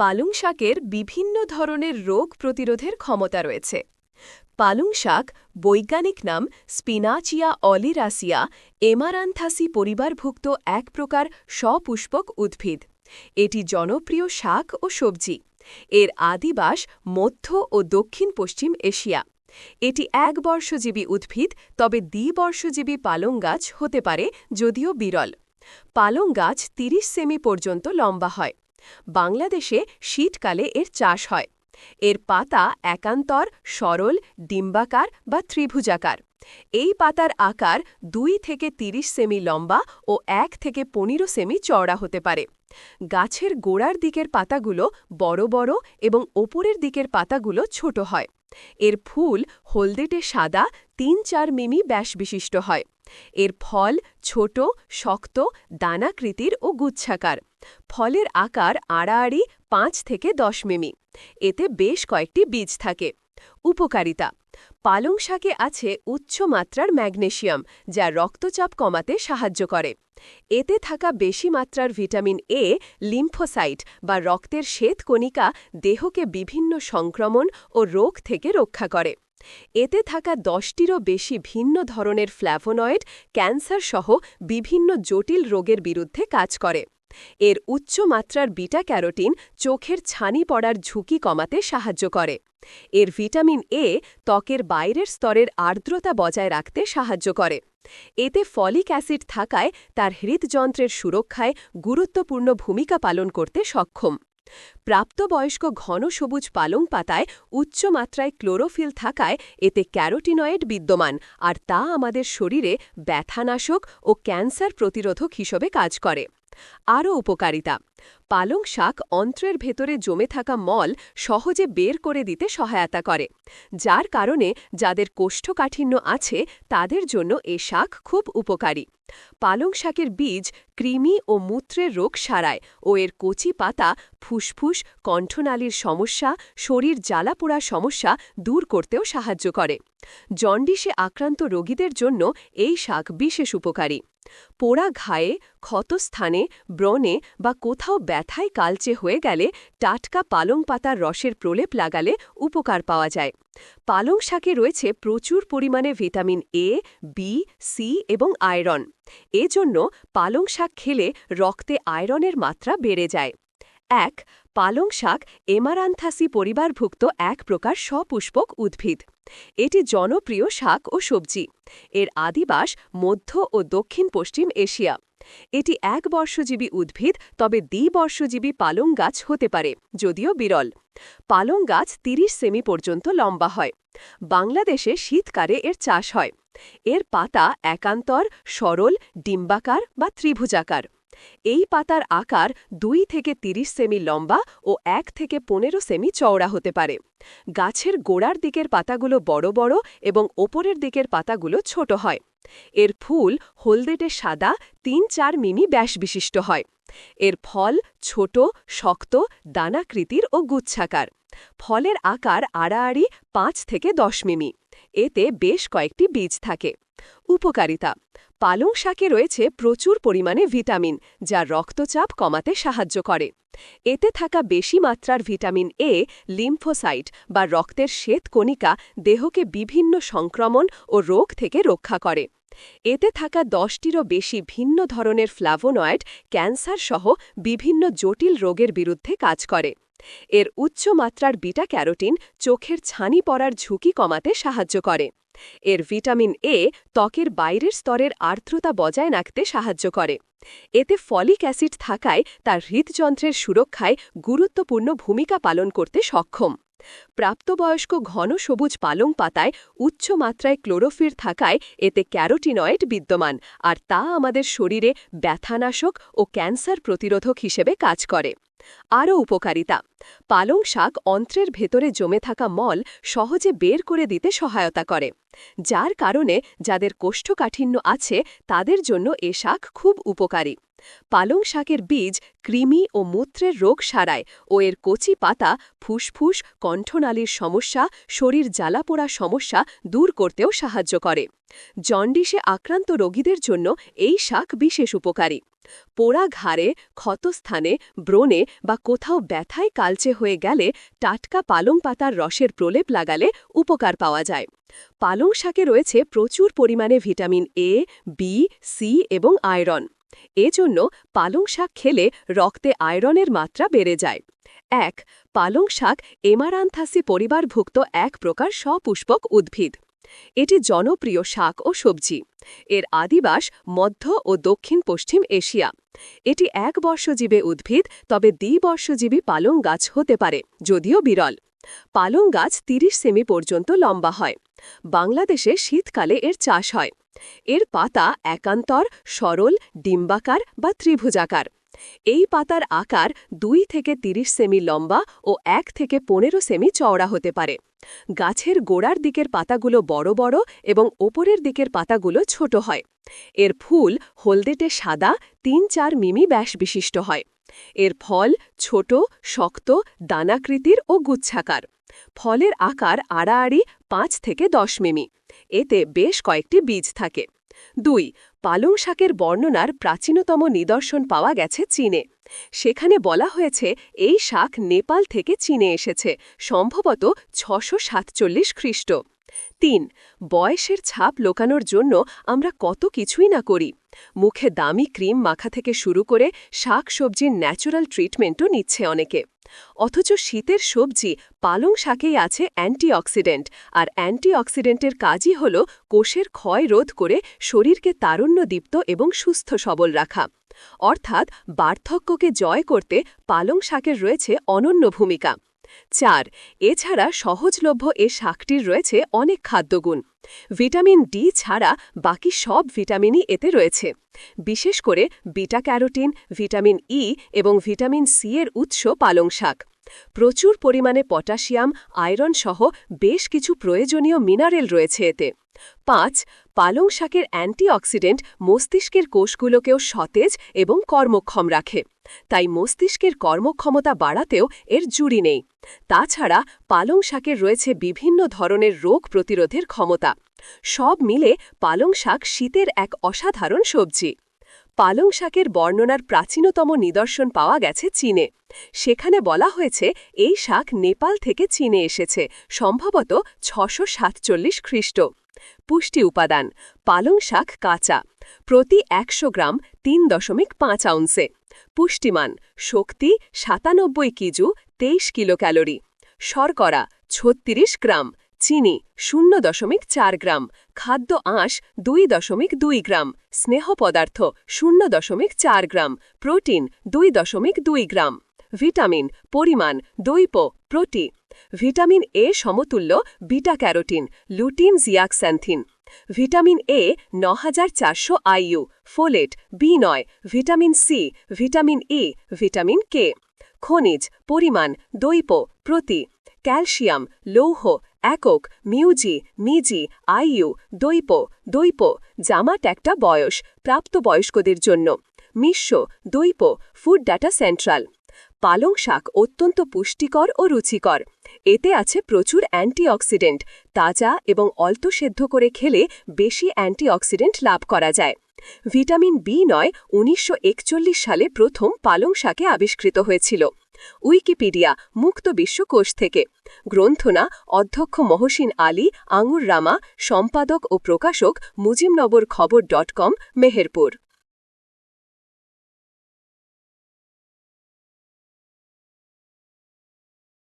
পালং শাকের বিভিন্ন ধরনের রোগ প্রতিরোধের ক্ষমতা রয়েছে। পালং শাক বৈজ্ঞানিক নাম স্পিনাচিয়া অলিরাসিয়া এমারান্থাসি পরিবারভুক্ত এক প্রকার সপুষ্পক উদ্ভিদ। এটি জনপ্রিয় শাক ও সবজি। এর আদিবাস মধ্য ও দক্ষিণ পশ্চিম এশিয়া। এটি এক বর্ষজীবী উদ্ভিদ, তবে দ্বিবর্ষজীবী পালং গাছ হতে পারে যদিও বিরল। পালং গাছ ৩০ সেমি পর্যন্ত লম্বা হয়। বাংলাদেশে শীতকালে এর চাষ হয়। এর পাতা একান্তর সরল, ডিম্বাকার বা ত্রিভুজাকার। এই পাতার আকার দুই থেকে ৩০ সেমি লম্বা ও এক থেকে পনেরো সেমি চওড়া হতে পারে। গাছের গোড়ার দিকের পাতাগুলো বড় বড় এবং ওপরের দিকের পাতাগুলো ছোট হয়। এর ফুল হলদেটে সাদা, তিন চার মিমি ব্যাস বিশিষ্ট হয়। এর ফল ছোট, শক্ত, দানাকৃতির ও গুচ্ছাকার। ফলের আকার আড়াআড়ি পাঁচ থেকে দশ মিমি। এতে বেশ কয়েকটি বীজ থাকে। উপকারিতা পালং শাকে আছে উচ্চ মাত্রার ম্যাগনেশিয়াম, যা রক্তচাপ কমাতে সাহায্য করে। এতে থাকা বেশি মাত্রার ভিটামিন এ লিম্ফোসাইট বা রক্তের শ্বেতকণিকা দেহকে বিভিন্ন সংক্রমণ ও রোগ থেকে রক্ষা করে। এতে থাকা দশটিরও বেশি ভিন্ন ধরনের ফ্ল্যাভোনয়েড ক্যান্সার সহ বিভিন্ন জটিল রোগের বিরুদ্ধে কাজ করে। এর উচ্চ মাত্রার বিটা ক্যারোটিন চোখের ছানি পড়ার ঝুঁকি কমাতে সাহায্য করে। এর ভিটামিন এ ত্বকের বাইরের স্তরের আর্দ্রতা বজায় রাখতে সাহায্য করে। এতে ফলিক অ্যাসিড থাকায় তার হৃদযন্ত্রের সুরক্ষায় গুরুত্বপূর্ণ ভূমিকা পালন করতে সক্ষম। প্রাপ্তবয়স্ক ঘন সবুজ পালং পাতায় উচ্চ মাত্রায় ক্লোরোফিল থাকায় এতে ক্যারোটিনয়েড বিদ্যমান, আর তা আমাদের শরীরে ব্যথানাশক ও ক্যান্সার প্রতিরোধক হিসেবে কাজ করে। আরও উপকারিতা, পালং শাক অন্ত্রের ভেতরে জমে থাকা মল সহজে বের করে দিতে সহায়তা করে, যার কারণে যাদের কোষ্ঠকাঠিন্য আছে তাদের জন্য এ শাক খুব উপকারী। পালং শাকের বীজ কৃমি ও মূত্রের রোগ সারায় ও এর কচি পাতা, ফুসফুস, কণ্ঠনালীর সমস্যা, শরীর জ্বালাপোড়া সমস্যা দূর করতেও সাহায্য করে। জন্ডিসে আক্রান্ত রোগীদের জন্য এই শাক বিশেষ উপকারী। পোড়া ঘায়ে ক্ষতস্থানে ব্রণে বা কোথাও ব্যথায় কালচে হয়ে গেলে টাটকা পালং পাতার রসের প্রলেপ লাগালে উপকার পাওয়া যায়। পালং শাকে রয়েছে প্রচুর পরিমাণে ভিটামিন এ বি সি এবং আয়রন। এজন্য পালং শাক খেলে রক্তে আয়রনের মাত্রা বেড়ে যায়। এক, পালং শাক এমারান্থাসি পরিবারভুক্ত এক প্রকার সপুষ্পক উদ্ভিদ। এটি জনপ্রিয় শাক ও সবজি। এর আদিবাস মধ্য ও দক্ষিণ পশ্চিম এশিয়া। এটি এক বর্ষজীবী উদ্ভিদ, তবে দ্বিবর্ষজীবী পালং গাছ হতে পারে, যদিও বিরল। পালং গাছ ৩০ সেমি পর্যন্ত লম্বা হয়। বাংলাদেশে শীতকালে এর চাষ হয়। এর পাতা একান্তর, সরল, ডিম্বাকার বা ত্রিভুজাকার। এই পাতার আকার দুই থেকে ৩০ সেমি লম্বা ও এক থেকে পনেরো সেমি চওড়া হতে পারে। গাছের গোড়ার দিকের পাতাগুলো বড় বড় এবং ওপরের দিকের পাতাগুলো ছোট হয়। এর ফুল হলদেটে সাদা, তিন চার মিমি ব্যাস বিশিষ্ট হয়। এর ফল ছোট, শক্ত, দানাকৃতির ও গুচ্ছাকার। ফলের আকার আড়াআড়ি পাঁচ থেকে দশ মিমি। এতে বেশ কয়েকটি বীজ থাকে। উপকারিতা পালং শাকে রয়েছে প্রচুর পরিমাণে ভিটামিন, যা রক্তচাপ কমাতে সাহায্য করে। এতে থাকা বেশি মাত্রার ভিটামিন এ, লিম্ফোসাইট বা রক্তের শ্বেতকণিকা দেহকে বিভিন্ন সংক্রমণ ও রোগ থেকে রক্ষা করে। এতে থাকা দশটিরও বেশি ভিন্ন ধরনের ফ্লাভোনয়েড ক্যান্সার সহ বিভিন্ন জটিল রোগের বিরুদ্ধে কাজ করে। এর উচ্চ মাত্রার বিটা ক্যারোটিন চোখের ছানি পড়ার ঝুঁকি কমাতে সাহায্য করে। এর ভিটামিন এ ত্বকের বাইরের স্তরের আর্দ্রতা বজায় রাখতে সাহায্য করে। এতে ফলিক অ্যাসিড থাকায় তার হৃদযন্ত্রের সুরক্ষায় গুরুত্বপূর্ণ ভূমিকা পালন করতে সক্ষম। প্রাপ্তবয়স্ক ঘন সবুজ পালং পাতায় উচ্চ মাত্রায় ক্লোরোফির থাকায় এতে ক্যারোটিনয়েড বিদ্যমান, আর তা আমাদের শরীরে ব্যথানাশক ও ক্যান্সার প্রতিরোধক হিসেবে কাজ করে। আরও উপকারিতা, পালং শাক অন্ত্রের ভেতরে জমে থাকা মল সহজে বের করে দিতে সহায়তা করে, যার কারণে যাদের কোষ্ঠকাঠিন্য আছে তাদের জন্য এ শাক খুব উপকারী। পালং শাকের বীজ কৃমি ও মূত্রের রোগ সারায় ও এর কচি পাতা, ফুসফুস, কণ্ঠনালীর সমস্যা, শরীর জ্বালাপোড়া সমস্যা দূর করতেও সাহায্য করে। জন্ডিসে আক্রান্ত রোগীদের জন্য এই শাক বিশেষ উপকারী। পোড়া ঘাড়ে, ক্ষতস্থানে, ব্রণে বা কোথাও ব্যথায় কালচে হয়ে গেলে টাটকা পালং পাতার রসের প্রলেপ লাগালে উপকার পাওয়া যায়। পালং শাকে রয়েছে প্রচুর পরিমাণে ভিটামিন এ বি সি এবং আয়রন। এজন্য পালং শাক খেলে রক্তে আয়রনের মাত্রা বেড়ে যায়। এক, পালং শাক এমারান্থাসি পরিবারভুক্ত এক প্রকার সপুষ্পক উদ্ভিদ। এটি জনপ্রিয় শাক ও সবজি। এর আদিবাস মধ্য ও দক্ষিণ পশ্চিম এশিয়া। এটি এক বর্ষজীবী উদ্ভিদ, তবে দ্বিবর্ষজীবী পালং গাছ হতে পারে, যদিও বিরল। পালং গাছ ৩০ সেমি পর্যন্ত লম্বা হয়। বাংলাদেশে শীতকালে এর চাষ হয়। এর পাতা একান্তর, সরল, ডিম্বাকার বা ত্রিভুজাকার। এই পাতার আকার দুই থেকে ৩০ সেমি লম্বা ও এক থেকে পনেরো সেমি চওড়া হতে পারে। গাছের গোড়ার দিকের পাতাগুলো বড় বড় এবং ওপরের দিকের পাতাগুলো ছোট হয়। এর ফুল হলদেটে সাদা, তিন চার মিমি ব্যাস বিশিষ্ট হয়। এর ফল ছোট, শক্ত, দানাকৃতির ও গুচ্ছাকার। ফলের আকার আড়াআড়ি পাঁচ থেকে দশ মিমি। এতে বেশ কয়েকটি বীজ থাকে। দুই, পালং শাকের বর্ণনার প্রাচীনতম নিদর্শন পাওয়া গেছে চীনে। সেখানে বলা হয়েছে, এই শাক নেপাল থেকে চীনে এসেছে, সম্ভবত ছশো সাতচল্লিশ খ্রিস্ট। তিন, বয়সের ছাপ লোকানোর জন্য আমরা কত কিছুই না করি। মুখে দামি ক্রিম মাখা থেকে শুরু করে শাক সবজির ন্যাচারাল ট্রিটমেন্টও নিচ্ছে অনেকে। অথচ শীতের সবজি পালং শাকেই আছে অ্যান্টিঅক্সিডেন্ট, আর অ্যান্টিঅক্সিডেন্টের কাজই হল কোষের ক্ষয় রোধ করে শরীরকে তারুণ্যদীপ্ত এবং সুস্থ সবল রাখা। অর্থাৎ বার্ধক্যকে জয় করতে পালং শাকের রয়েছে অনন্য ভূমিকা। চার, এছাড়া সহজলভ্য এ শাকটির রয়েছে অনেক খাদ্যগুণ। ভিটামিন ডি ছাড়া বাকি সব ভিটামিনই এতে রয়েছে। বিশেষ করে বিটা ক্যারোটিন ভিটামিন ই এবং ভিটামিন সি এর উৎস পালং শাক। প্রচুর পরিমাণে পটাশিয়াম, আয়রন সহ বেশ কিছু প্রয়োজনীয় মিনারেল রয়েছে এতে। পাঁচ, পালং শাকের অ্যান্টিঅক্সিডেন্ট মস্তিষ্কের কোষগুলোকেও সতেজ এবং কর্মক্ষম রাখে। তাই মস্তিষ্কের কর্মক্ষমতা বাড়াতেও এর জুড়ি নেই। তাছাড়া পালং শাকের রয়েছে বিভিন্ন ধরনের রোগ প্রতিরোধের ক্ষমতা। সব মিলে পালং শাক শীতের এক অসাধারণ সবজি। পালং শাকের বর্ণনার প্রাচীনতম নিদর্শন পাওয়া গেছে চীনে। সেখানে বলা হয়েছে, এই শাক নেপাল থেকে চীনে এসেছে, সম্ভবত ছশো সাতচল্লিশ খ্রিস্ট। পুষ্টি উপাদান, পালং শাক কাঁচা, প্রতি একশো গ্রাম তিন দশমিক পাঁচ আউন্সে। পুষ্টিমান, শক্তি সাতানব্বই কিজু তেইশ কিলো ক্যালোরি শর্করা ছত্রিশ গ্রাম, চিনি শূন্য দশমিক চার গ্রাম, খাদ্য আঁশ দুই দশমিক দুই গ্রাম, স্নেহ পদার্থ শূন্য দশমিক চার গ্রাম, প্রোটিন দুই দশমিক দুই গ্রাম। ভিটামিন, পরিমাণ, দৈপ প্রোটি ভিটামিন এ সমতুল্য beta carotene lutein zeaxanthin vitamin A ন আইইউ, ফোলেট, বি নয়, vitamin C, vitamin E, vitamin K. খনিজ, পরিমাণ, দৈপ, প্রতি। ক্যালসিয়াম, লৌহ, একক, মিউজি, মিজি, আইইউ, দৈপ দৈপ, জামাট একটা বয়স, প্রাপ্তবয়স্কদের জন্য। মিশ্র, দৈপ, ফুড ডাটা সেন্ট্রাল। পালং শাক অত্যন্ত পুষ্টিকর ও রুচিকর। এতে আছে প্রচুর অ্যান্টিঅক্সিডেন্ট, তাজা এবং অল্প সেদ্ধ করে খেলে বেশি অ্যান্টিঅক্সিডেন্ট লাভ করা যায়। ভিটামিন বি নয়, উনিশশো সালে প্রথম পালং শাকে আবিষ্কৃত হয়েছিল। উইকিপিডিয়া, মুক্ত বিশ্বকোষ থেকে। গ্রন্থনা, অধ্যক্ষ মহসিন আলী, আঙুর রামা, সম্পাদক ও প্রকাশক মুজিমনগর খবর ডট কম, মেহেরপুর।